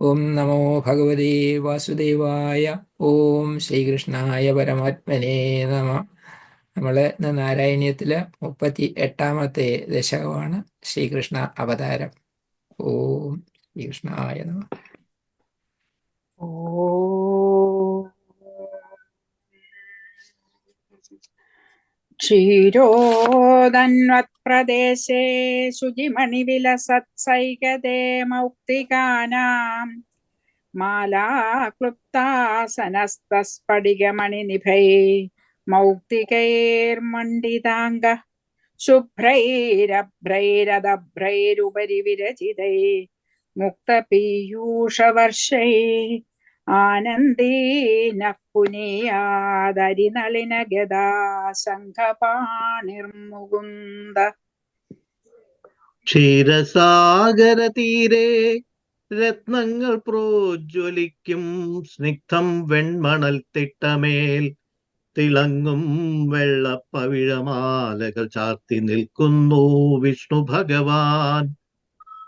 ഓം നമോ ഭഗവതേ വാസുദേവായ ഓം ശ്രീകൃഷ്ണായ പരമാത്മനേ നമ. നമ്മൾ ഇന്ന് നാരായണീയത്തിലെ മുപ്പത്തി എട്ടാമത്തെ ദശകമാണ് ശ്രീകൃഷ്ണ അവതാരം. ഓം ശ്രീകൃഷ്ണായ നമ. ക്ഷീരോദന്വത്പ്രദേശേ ശുചിമണിവിലസത്സൈകതേ മൗക്തികാനാം മാലാക്ലുപ്താസനസ്തസ്ഫടികമണിനിഭൈ. മൗക്തികൈർമണ്ഡിതാംഗ ശുഭ്രൈരഭ്രൈരദഭ്രൈരുപരി വിരചിതൈ മുക്തപീയൂഷവർഷൈ. ആനന്ദീന പുനീയാദരിനളിന ക്ഷീരസാഗര തീരെ രത്നങ്ങൾ പ്രോജ്വലിക്കും സ്നിഗ്ധം വെൺമണൽ തിട്ടമേൽ തിളങ്ങും വെള്ളപ്പവിഴമാലകൾ ചാർത്തി നിൽക്കുന്നു വിഷ്ണു ഭഗവാൻ.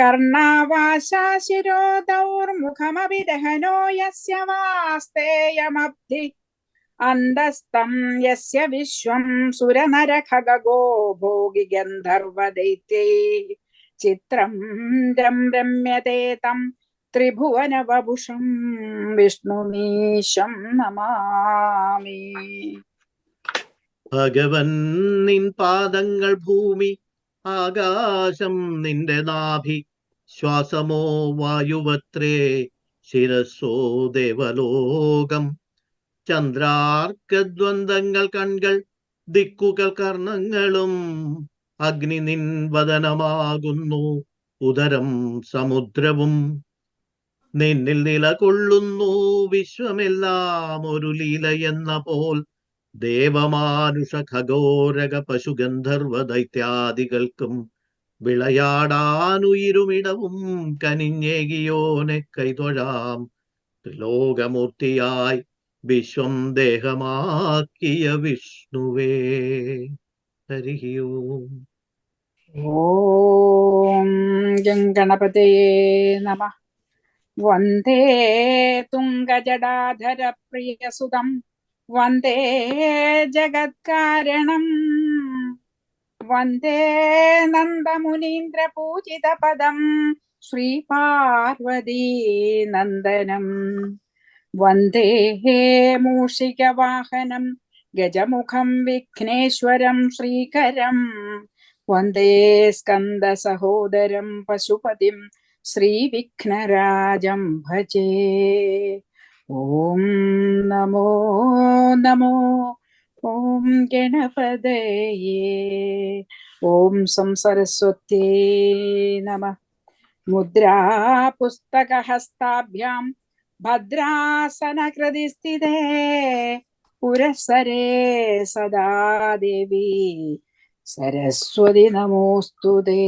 കർണാവാശാശിരോദൗർമുഖമപി ദഹനോ യസ്യ വാസ്തേയമബ്ധി. അന്തസ്തം യസ്യ വിശ്വം സുരനരഖഗോ ഭോഗി ഗന്ധർവദൈത്യേ. ചിത്രം രം രമ്യത്തെ തം ത്രിഭുവനവഭുഷം വിഷ്ണുമീശം നമാമി. ഭഗവൻ നിൻ പാദങ്ങൾ ഭൂമി ആകാശം നിന്റെ നാഭി ശ്വാസമോ വായുവത്രേ ശിരസ്സോ ദേവലോകം. ചന്ദ്രാർക്കദ്വന്ദ്ങ്ങൾ കൺകൾ ദിക്കുകൾ കർണങ്ങളും അഗ്നി നിൻ വദനമാകുന്നു ഉദരം സമുദ്രവും. നിന്നിൽ നിലകൊള്ളുന്നു വിശ്വമെല്ലാം ഒരു ലീല എന്ന പോൽ ദേവമാനുഷ ഖഗോരക പശുഗന്ധർവ ദൈത്യാദികൾക്കും വിളയാടാനുയിരുമിടവും കനിഞ്ഞേകിയോനെ കൈതൊഴാം. ത്രിലോകമൂർത്തിയായി വിശ്വം ദേഹമാക്കിയ വിഷ്ണുവേ. ഹരി ഓം. നമ. വന്ദേ തുംഗജടാധര പ്രിയസുതം वंदे जगत कारणम वंदे नंद मुनींद्र पूजित जगत्कारणम्। वंदे मूषिक वाहनम गज हे विघ्नेश्वरम गजमुखं वंदे स्कंद सहोदरम पशुपति श्री विघ्नराज भजे। ഓം നമോ നമോ. ഓം ഗണപതയേ. ഓം സംസരസ്വത്യേ നമ. മുദ്രാ പുസ്തകഹസ്താഭ്യാം ഭദ്രാസനകൃതി സ്ഥിതേ. പുരസരേ സദാ ദേവി സരസ്വതി നമോസ്തുതേ.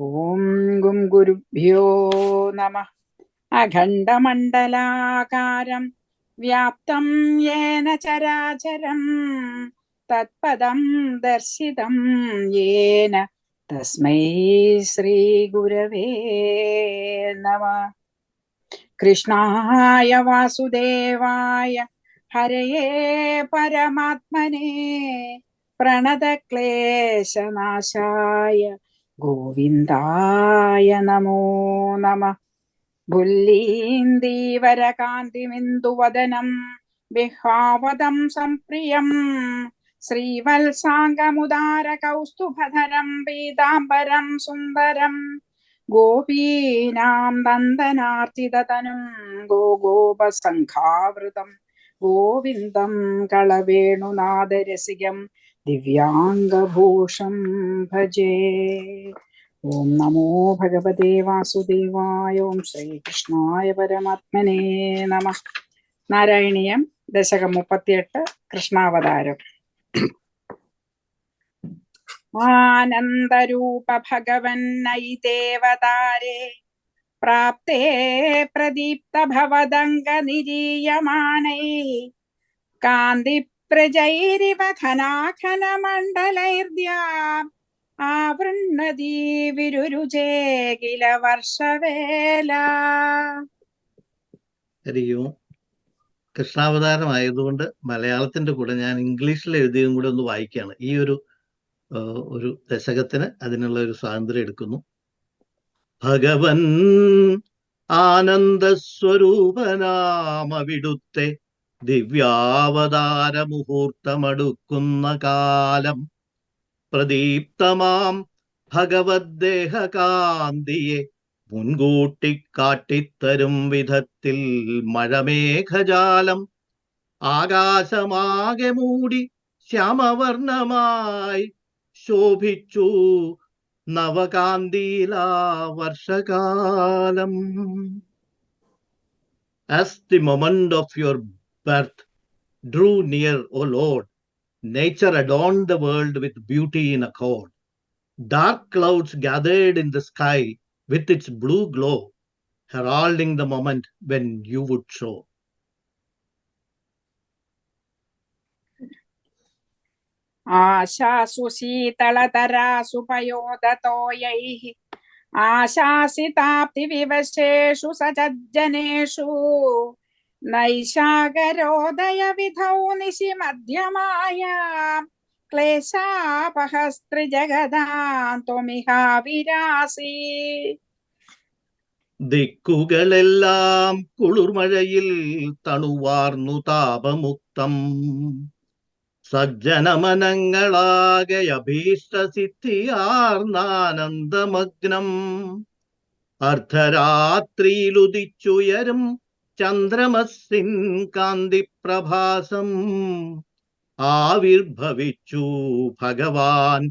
ഓം ഗും ഗുരുഭ്യോ നമ. അഖണ്ഡമണ്ഡലാകാരം വ്യാപ്തം യേന ചരാചരം തത്പദം ദർശിതം യേന തസ്മൈ ശ്രീഗുരവേ നമ. കൃഷ്ണായ വാസുദേവായ ഹരയേ പരമാത്മനെ പ്രണതക്ലേശനാശായ ഗോവിന്ദായ നമോ നമ. ഭുല്ലീന്ദീവരകാന്തിമിന്ദുവദനം വിഹാവതം സംപ്രിയം. ശ്രീവത്സാംഗമുദാര കൗസ്തുഭധരം പീതാംബരം സുന്ദരം. ഗോപീനാം നന്ദനാർത്തിതനും ഗോഗോപസംഘാവൃതം. ഗോവിന്ദം കളവേണുനാദരസികം ദിവ്യാംഗഭൂഷം ഭജേ. ഓം നമോ ഭഗവതേ വാസുദേവായ ഓം ശ്രീകൃഷ്ണായ പരമാത്മനേ നമ. നാരായണീയം ദശകം മുപ്പത്തിയെട്ട് കൃഷ്ണാവതാരം. ആനന്ദരൂപ ഭഗവൻ നൈതേവതാരേ പ്രാപ്തേ പ്രദീപ്ത ഭവദംഗ നിരീയമാണൈ. കാന്തി പ്രജൈരിവ ഘനാഘന മണ്ഡലൈർദ്യാം ആവൃണ്ണതീ വർഷവേല. ഹരിയും. കൃഷ്ണാവതാരമായതുകൊണ്ട് മലയാളത്തിന്റെ കൂടെ ഞാൻ ഇംഗ്ലീഷിൽ എഴുതിയതും കൂടെ ഒന്ന് വായിക്കുകയാണ്. ഈ ഒരു ഒരു ദശകത്തിന് അതിനുള്ള ഒരു സ്വാതന്ത്ര്യം എടുക്കുന്നു. ഭഗവൻ ആനന്ദ ആനന്ദസ്വരൂപനാമവിടുത്തെ ദിവ്യാവതാര മുഹൂർത്തമടുക്കുന്ന കാലം പ്രദീപ്തമാം ഭഗവദ്ദേഹകാന്തിയെ മുൻകൂട്ടി കാട്ടിത്തരും വിധത്തിൽ മഴമേഘജാലം ആകാശമാകെ മൂടി ശ്യാമവർണമായി ശോഭിച്ചു നവകാന്തിയിലാ വർഷകാലം As the moment of your birth drew near, O Lord, Nature adorned the world with beauty in accord. Dark clouds gathered in the sky with its blue glow, heralding the moment when you would show. आशासुशीतलतरासुपयोदतो यैः आशासिताप्तिविवशेषु सज्जनेषु വിധൗ നിശി മധ്യമായ ക്ലേശാപഹസ്ത്രിജഗതാം ദിക്കുകളെല്ലാം കുളിർമഴയിൽ തണുവാർന്നു താപമുക്തം. സജ്ജനമനങ്ങളാകെ അഭീഷ്ടസിദ്ധിയാർന്നാനന്ദമഗ്നം. അർദ്ധരാത്രിയിലുദിച്ചുയരും ചന്ദ്രമസിൻ കാന്തിപ്രഭാസം ആവിർഭവിച്ചു ഭഗവാൻ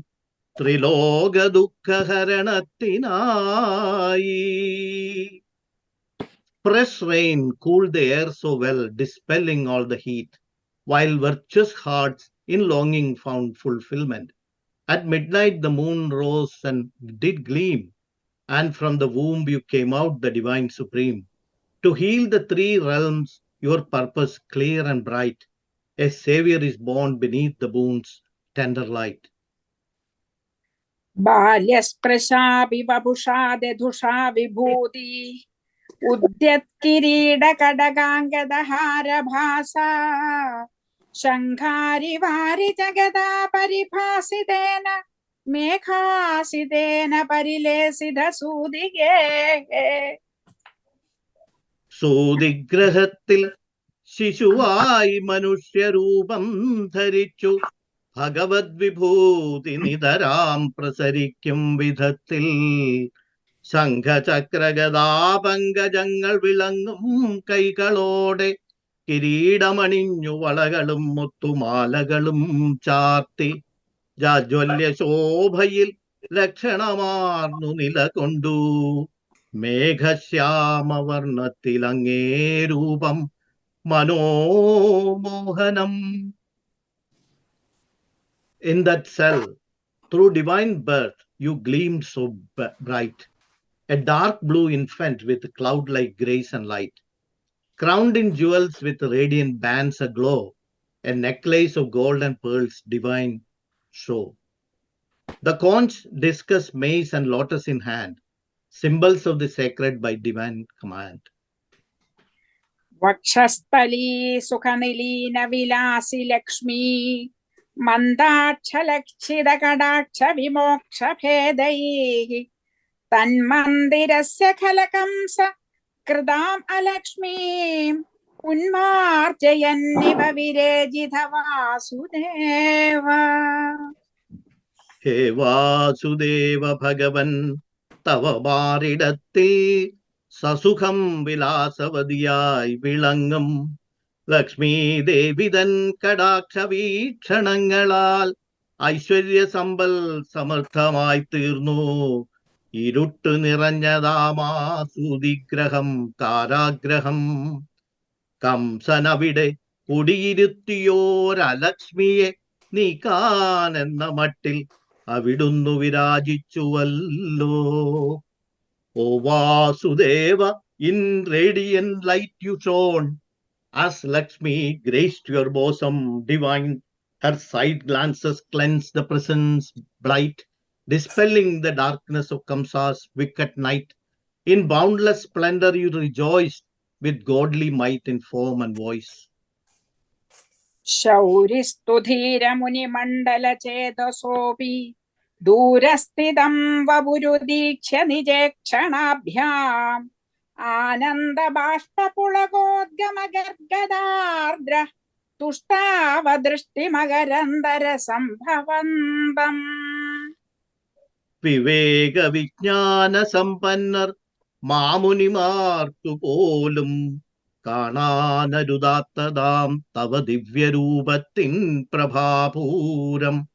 ത്രിലോക ദുഃഖഹരണത്തിനായി Fresh rain cooled the air so well, dispelling all the heat, while virtuous hearts in longing found fulfillment. At midnight the moon rose and did gleam, and from the womb you came out the divine supreme. To heal the three realms, your purpose clear and bright, a savior is born beneath the moon's tender light. बाल्यस्पृशाभिवभुषा दधुषा विभूति उद्यत्किरीडकडगाङ्गदहारभासा शङ्खारि वारि जगदा परिभासितेन मेघासितेन परिलेसिधसूदिगे സൂതിഗ്രഹത്തിൽ ശിശുവായി മനുഷ്യരൂപം ധരിച്ചു. ഭഗവത് വിഭൂതി നിതരാം പ്രസരിക്കും വിധത്തിൽ. ശംഖചക്രഗതാപങ്കജങ്ങൾ വിളങ്ങും കൈകളോടെ കിരീടമണിഞ്ഞു വളകളും മുത്തുമാലകളും ചാർത്തി. ജാജ്വല്യ ശോഭയിൽ ലക്ഷണമാർന്നു നിലകൊണ്ടു. മേഘശ്യാമവർണ്ണത്തിലങ്ങേ രൂപം മനോമോഹനം In that cell, through divine birth, you gleamed so b- bright, a dark blue infant with cloud like grace and light, crowned in jewels with radiant bands aglow, a necklace of gold and pearls divine show. The conch, discus, mace, and lotus in hand, symbols of the sacred by divine command. वक्षस्थली सुखनिलीनविलासिलक्ष्मी मन्दाक्षलक्षितकटाक्षविमोक्षभेदैः तन्मन्दिरस्य खलकंस कृदाम् अलक्ष्मीम् उन्मार्जयन्निव विरेजित Vasudev हे वासुदेव भगवन् തവ മാറിടത്തിൽ സസുഖം വിലാസവതിയായി വിളങ്ങും. ലക്ഷ്മീ ദേവിതൻ കടാക്ഷ വീക്ഷണങ്ങളാൽ ഐശ്വര്യ സമ്പൽ സമർത്ഥമായി തീർന്നു ഇരുട്ട് നിറഞ്ഞതാമാസൂതിഗ്രഹം കാരാഗ്രഹം കംസനവിടെ കുടിയിരുത്തിയോരലക്ഷ്മിയെ നീക്കാനെന്ന മട്ടിൽ അവിടുന്നു വിരാജിച്ചുവല്ലോ ഓ Vasudeva in radiant light you shone as Lakshmi graced your bosom divine, her side glances cleanse the presence bright, dispelling the darkness of Kamsa's wicked night. In boundless splendor you rejoiced with godly might in form and voice. വപുരുദീക്ഷ്യ നിജേക്ഷണാഭ്യാം ആനന്ദബാഷ്പുളകോദ്ഗമഗർഗദാർദ്ര തുഷ്ടാവദൃഷ്ടിമകരന്തര സംഭവന്തം വിവേക വിജ്ഞാന സമ്പന്നർ മാമുനിമാർക്കു പോലും കാണാനരുതാത്തതാം തവ ദിവ്യരൂപത്തിൻ പ്രഭാപൂരം.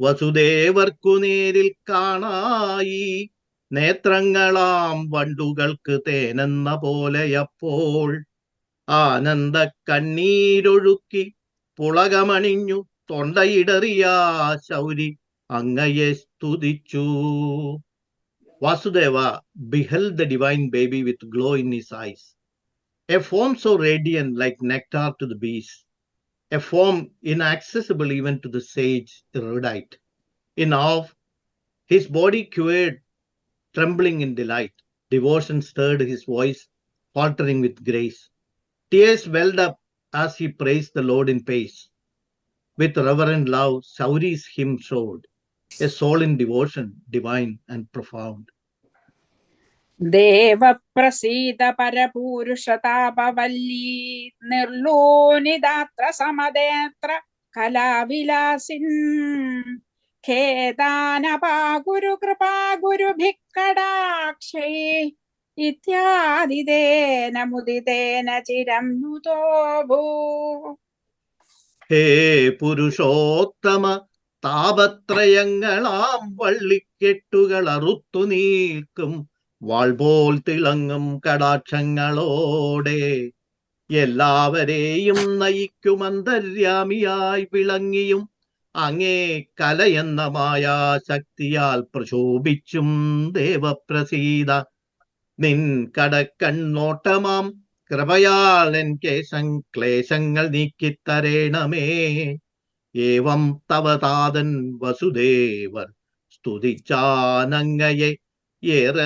വസുദേവർക്കു നേരിൽ കാണായി നേത്രങ്ങളാം വണ്ടുകൾക്ക് തേനെന്ന പോലെയപ്പോൾ ആനന്ദ കണ്ണീരൊഴുക്കി പുളകമണിഞ്ഞു തൊണ്ടയിടറിയ ശൗരി അങ്ങയെ സ്തുതിച്ചു. Vasudeva beheld the divine baby with glow in his eyes. A form so radiant like nectar to the bees a form inaccessible even to the sage erudite. In awe his body quivered trembling in delight devotion stirred his voice faltering with grace. Tears welled up as he praised the lord in pace. With reverent love sauri's hymn showed a soul in devotion divine and profound ദേവപ്രസീത പരപൂരുഷതാപവല്ലീ നിർലൂനിദാത്ര സമദേത്ര കലാവിലാസിൻ ഖേദാനപാഗുരു കൃപാഗുരു ഭിക്കടാക്ഷേ ഇത്യാദിതേന മുദിതേന ചിരം നുതോ ഭൂ ഹേ പുരുഷോത്തമ താപത്രയങ്ങളാം വള്ളിക്കെട്ടുകൾ അറുത്തു നീക്കും। വാൾ പോൽ തിളങ്ങും കടാക്ഷങ്ങളോടെ എല്ലാവരെയും നയിക്കുമന്തര്യാമിയായി വിളങ്ങിയും അങ്ങേ കലയെന്ന മായാശക്തിയാൽ പ്രശോഭിച്ചും ദേവപ്രസീത. നിൻ കടക്കണ്ണോട്ടമാം കൃപയാൽ എൻ കേശം ക്ലേശങ്ങൾ നീക്കിത്തരേണമേ. ഏവം തവതാതൻ Vasudevar സ്തുതിച്ചാനങ്ങയെ With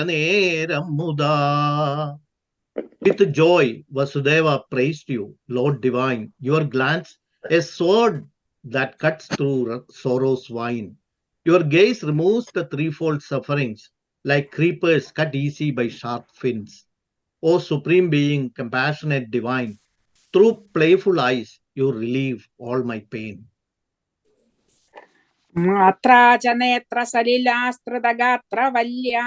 joy, Vasudeva praised you, Lord Divine. Your glance, a sword that cuts through sorrow's wine. Your gaze removes the threefold sufferings, like creepers cut easy by sharp fins. O Supreme Being, compassionate divine, through playful eyes, you relieve all my pain. മാത്രാ ച നേത്ര സലിലാസ്തൃതഗാത്ര വല്യ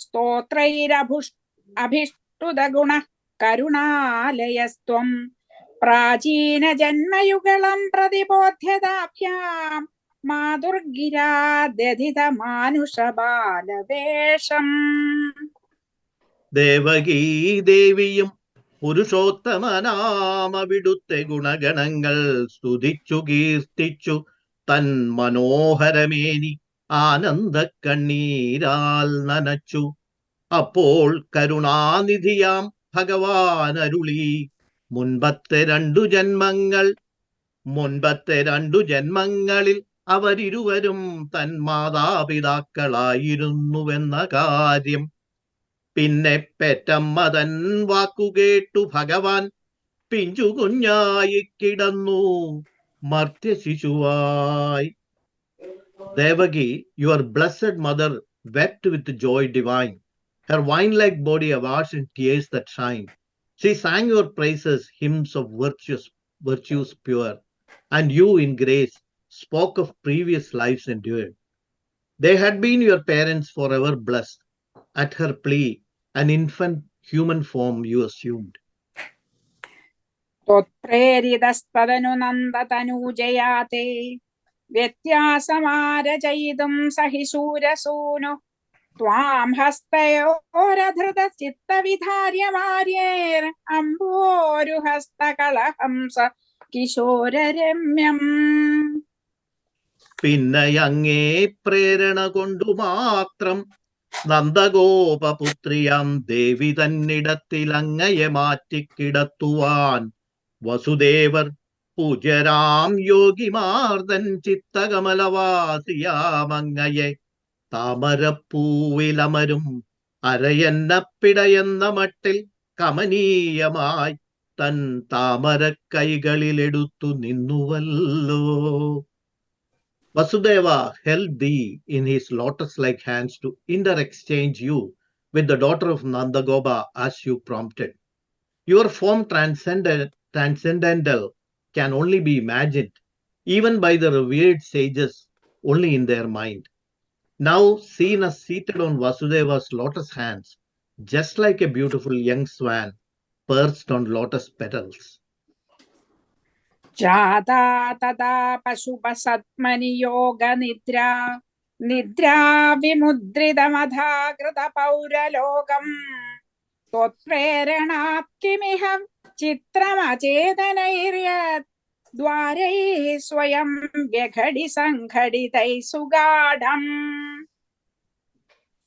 സ്തോത്രൈരഭുഷ് അഭിഷ്ടുത ഗുണ കരുണാലയസ്ത്വം പ്രാചീന ജന്മയുഗളം പ്രതിബോധ്യതാഭ്യാം മാതുർഗിരാദ്യധിത മാനുഷ ബാലവേഷം ദേവകീ ദേവിയും പുരുഷോത്തമനാമവിടുത്തെ ഗുണഗണങ്ങൾ സ്തുതിച്ചു കീർത്തിച്ചു തൻ മനോഹരമേനി ആനന്ദ കണ്ണീരാൽ നനച്ചു. അപ്പോൾ കരുണാനിധിയാം ഭഗവാൻ അരുളി മുൻപത്തെ രണ്ടു ജന്മങ്ങൾ മുൻപത്തെ രണ്ടു ജന്മങ്ങളിൽ അവരിരുവരും തൻ മാതാപിതാക്കളായിരുന്നുവെന്ന കാര്യം. പിന്നെ പെറ്റമ്മ തൻ വാക്കുകേട്ടു ഭഗവാൻ പിഞ്ചു കുഞ്ഞായി കിടന്നു. Martya Shishuvai. Devagi, your blessed mother, wept with joy divine. Her wine-like body awards in tears that shine. She sang your praises, hymns of virtues, virtues pure. And you in grace spoke of previous lives endured. They had been your parents forever blessed. At her plea, an infant human form you assumed. വ്യത്യാസമാരചയിതും സഹി ശൂരസൂനു. ത്വാം ഹസ്തയോരധൃത ചിത്തവിധാര്യമാര്യേർ അമ്പോരുഹസ്തകളഹംസ കിശോരരമ്യം. പിന്നെ അങ്ങേ പ്രേരണ കൊണ്ടു മാത്രം നന്ദഗോപപുത്രിയാം ദേവി തന്നിടത്തിൽ അങ്ങയെ മാറ്റിക്കിടത്തുവാൻ. വസുദേവർ പൂജരാം യോഗിമാർദൻ ചിത്തകമലവാസിയാമങ്ങയെ താമരപ്പൂവിലമരും അരയന്നപ്പിടയെന്ന മട്ടിൽ കമനീയമായി തൻ താമര കൈകളിലെടുത്തു നിന്നുവല്ലോ. Vasudeva held the in his lotus like hands to interchange you with the daughter of Nandagopa as you prompted. Your form transcend transcendental can only be imagined, even by the revered sages, only in their mind. Now seen as seated on Vasudeva's lotus hands, just like a beautiful young swan perched on lotus petals. जाता तदा पशुपसत्मनियोगनिद्रा निद्रा विमुद्रितमधाकृतपौरलोकम् त्वत्प्रेरणात् किमिह ത്വത്പ്രേരണാത് स्वयं ചിത്രമചേതനൈര്യത് ദ്വാരൈ സ്വയം വ്യഘടി സംഘടിതൈ സുഗാഢം.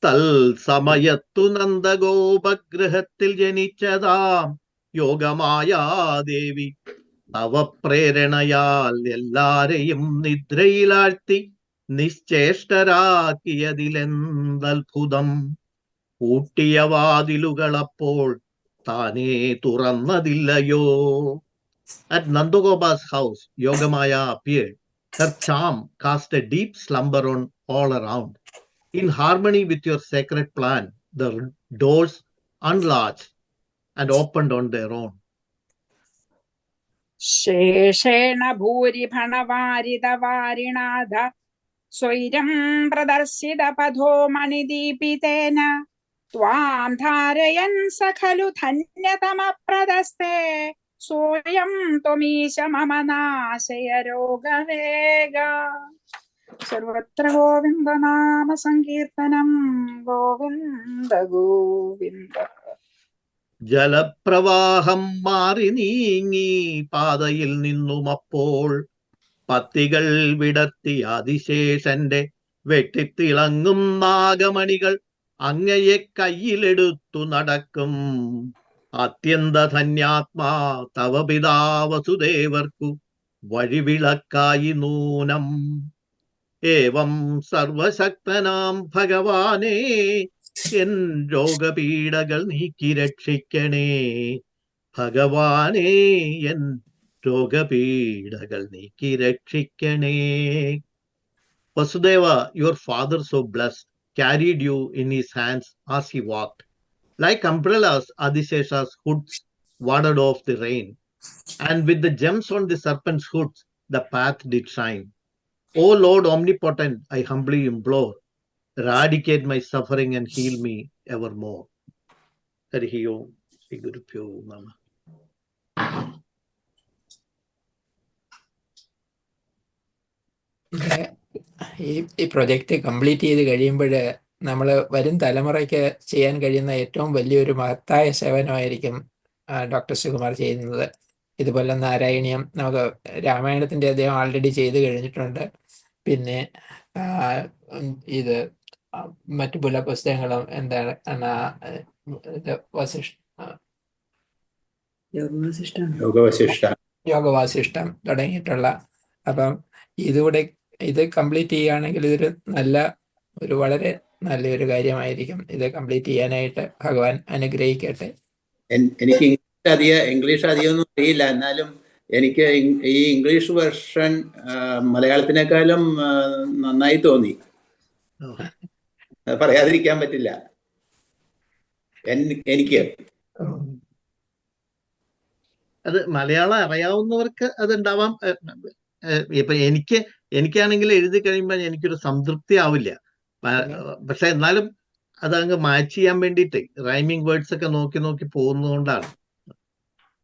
തൽസമയത്തു നന്ദഗോപഗ്രഹത്തിൽ ജനിച്ചതാം. യോഗമായാദേവി തവ പ്രേരണയാൽ എല്ലാരെയും നിദ്രയിലാഴ്ത്തി നിശ്ചേഷ്ടരാക്കിയതിലെന്തത്ഭുതം പൂട്ടിയ വാതിലുകളപ്പോൾ താനേ തുറന്നതില്ലയോ at നന്ദഗോപാസ് house Yogamaya appeared. Her charm cast a deep slumber on all around. In harmony with your sacred plan, the doors unlatched and opened on their own. ശേഷേണ ഭൂരിഭണവാരിതവാരിണാഥ സ്വൈരം പ്രദർശിത പഥോ മണിദീപിതേന ത്വാം ധാരയൻ സഖലു ഖലു ധന്യതമപ്രദസ്തേ സോയം ത്വമീശ മമ നാശയ രോഗവേഗ സർവത്ര ഗോവിന്ദ നാമ സങ്കീർത്തനം ഗോവിന്ദ ഗോവിന്ദ ജലപ്രവാഹം മാറി നീങ്ങി പാതയിൽ നിന്നും അപ്പോൾ പത്തികൾ വിടത്തി അതിശേഷന്റെ വെട്ടിത്തിളങ്ങും നാഗമണികൾ അങ്ങയെ കയ്യിലെടുത്തു നടക്കും. അത്യന്ത ധന്യാത്മാ തവ പിതാവസുദേവർക്കു വഴിവിളക്കായി നൂനം. ഏവം സർവശക്തനാം ഭഗവാനേ എൻ രോഗപീഠകൾ നീക്കി രക്ഷിക്കണേ. ഭഗവാനേ എൻ രോഗപീഠകൾ നീക്കി രക്ഷിക്കണേ. Vasudeva your father so blessed. Carried you in his hands as he walked. Like umbrellas, Adishesha's hoods warded off the rain, and with the gems on the serpent's hoods, the path did shine. O Lord omnipotent, I humbly implore, eradicate my suffering and heal me evermore. Harihi Om, Sri Guru Nama. ഇത് ഈ ഈ project complete ചെയ്ത് കഴിയുമ്പോൾ നമ്മൾ വരും തലമുറയ്ക്ക് ചെയ്യാൻ കഴിയുന്ന ഏറ്റവും വലിയൊരു മഹത്തായ സേവനമായിരിക്കും ഡോക്ടർ സുകുമാർ ചെയ്യുന്നത്. ഇതുപോലെ നാരായണീയം നമുക്ക് രാമായണത്തിന്റെ അദ്ദേഹം ആൾറെഡി ചെയ്ത് കഴിഞ്ഞിട്ടുണ്ട്. പിന്നെ ഇത് മറ്റു പല പുസ്തകങ്ങളും എന്താണ് ഇത് വസിഷ് യോഗവശിഷ്ടം യോഗവാസിഷ്ടം തുടങ്ങിയിട്ടുള്ള. അപ്പം ഇതുകൂടെ ഇത് കംപ്ലീറ്റ് ചെയ്യുകയാണെങ്കിൽ ഇതൊരു നല്ല ഒരു വളരെ നല്ലൊരു കാര്യമായിരിക്കും. ഇത് കംപ്ലീറ്റ് ചെയ്യാനായിട്ട് ഭഗവാൻ അനുഗ്രഹിക്കട്ടെ. എനിക്ക് ഇംഗ്ലീഷ് അധികം ഇംഗ്ലീഷ് അധികമൊന്നും അറിയില്ല. എന്നാലും എനിക്ക് ഈ ഇംഗ്ലീഷ് വെർഷൻ മലയാളത്തിനേക്കാളും നന്നായി തോന്നി. പറയാതിരിക്കാൻ പറ്റില്ല. എനിക്ക്. അത് മലയാളം അറിയാവുന്നവർക്ക് അത് ഉണ്ടാവാം ഇപ്പൊ എനിക്ക് എനിക്കാണെങ്കിൽ എഴുതി കഴിയുമ്പോൾ എനിക്കൊരു സംതൃപ്തി ആവില്ല. പക്ഷെ എന്നാലും അത് അങ്ങ് മാച്ച് ചെയ്യാൻ വേണ്ടിയിട്ട് റൈമിങ് വേർഡ്സ് ഒക്കെ നോക്കി നോക്കി പോകുന്നതുകൊണ്ടാണ്